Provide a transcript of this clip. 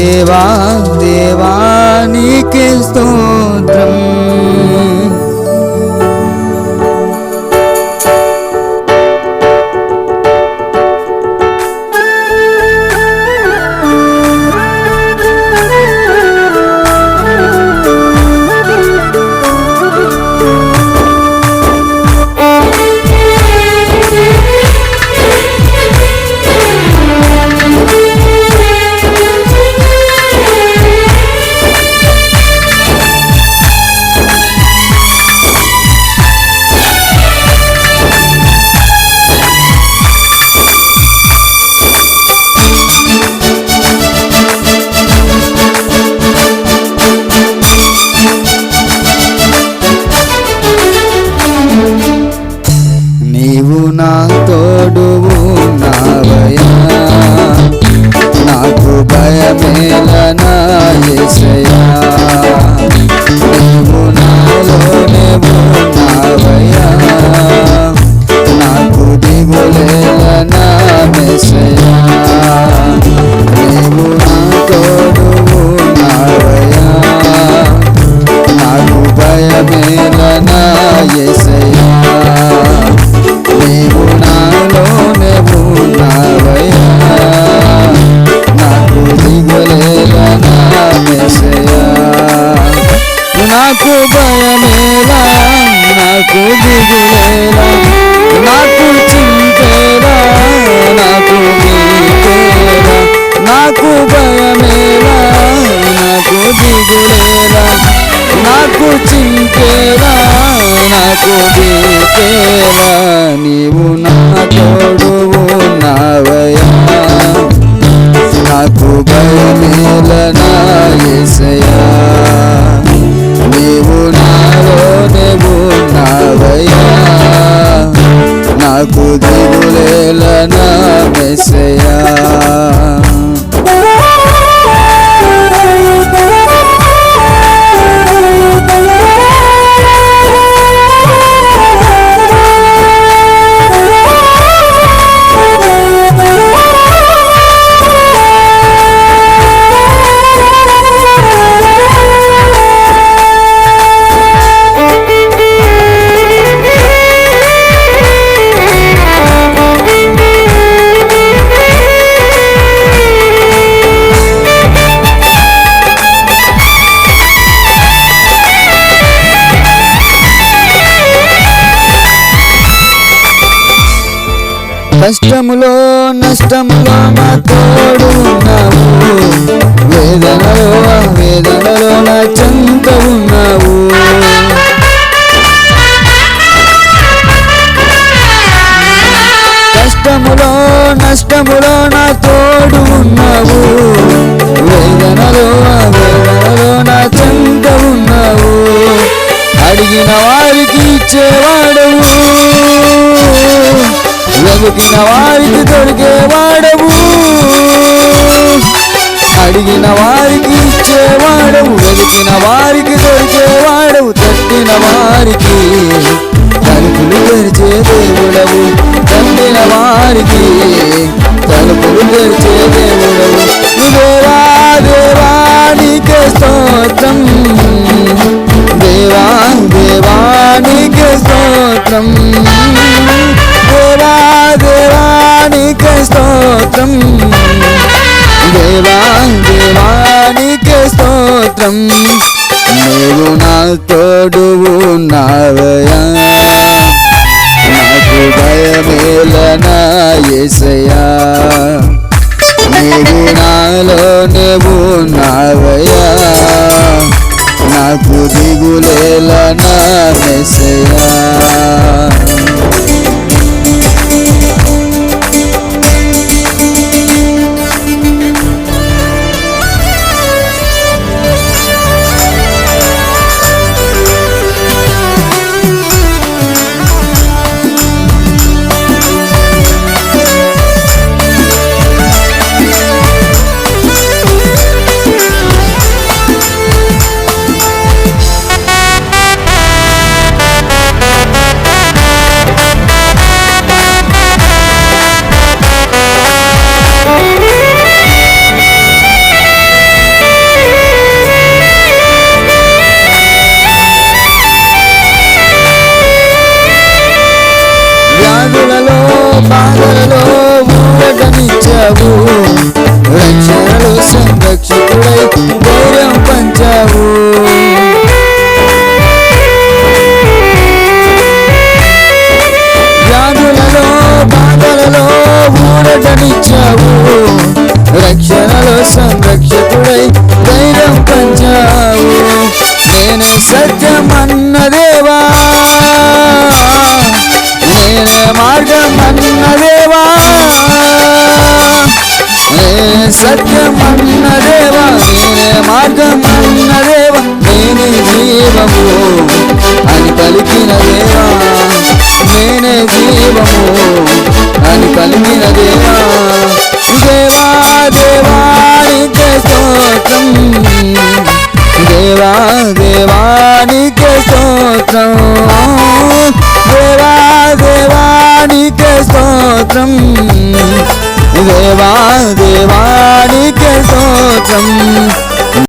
దేవా దేవానికి స్తోత్రం. నీవు నాకు భయమేలా నాకు దిగులేలా నాకు చింతేలా నాకు భీతేలా నాకు భయమేలా నాకు దిగులేలా నాకు చింతేలా నాకు భీతేలా నీవు నాతో కష్టములో నష్టములో మా తోడు వేదనలో వేదనలో నా చెంత వెతికిన వారికి దొరికేవాడవు అడిగిన వారికి ఇచ్చేవాడవు వెతికిన వారికి దొరికేవాడవు తట్టిన వారికి తలుపులు తెరిచే దేవుడవు. తట్టిన వారికి తోడు ఉన్నావయ్యా నాకు భయమేలనా యేసయ్యా నీవు నాలో నాలోనే ఉన్నావయ్యా నాకు దిగులేలనా మెసయా ఊరటనిచ్చావు రక్షణలో సంరక్షకుడై ధైర్యం పంచావు. వ్యాధులలో బాధలలో ఊరటనిచ్చావు. రక్షణలో సంరక్షకుడై సత్యమన్న దేవ నేనే మార్గమన్న దేవ నేనే జీవము అని పలికిన దేవా నేనే జీవము అని పలికిన దేవా. దేవా దేవానికి స్తోత్రం దేవా దేవానికి స్తోత్రం దేవా దేవానికి స్తోత్రం. దేవా దేవానికి స్తోత్రం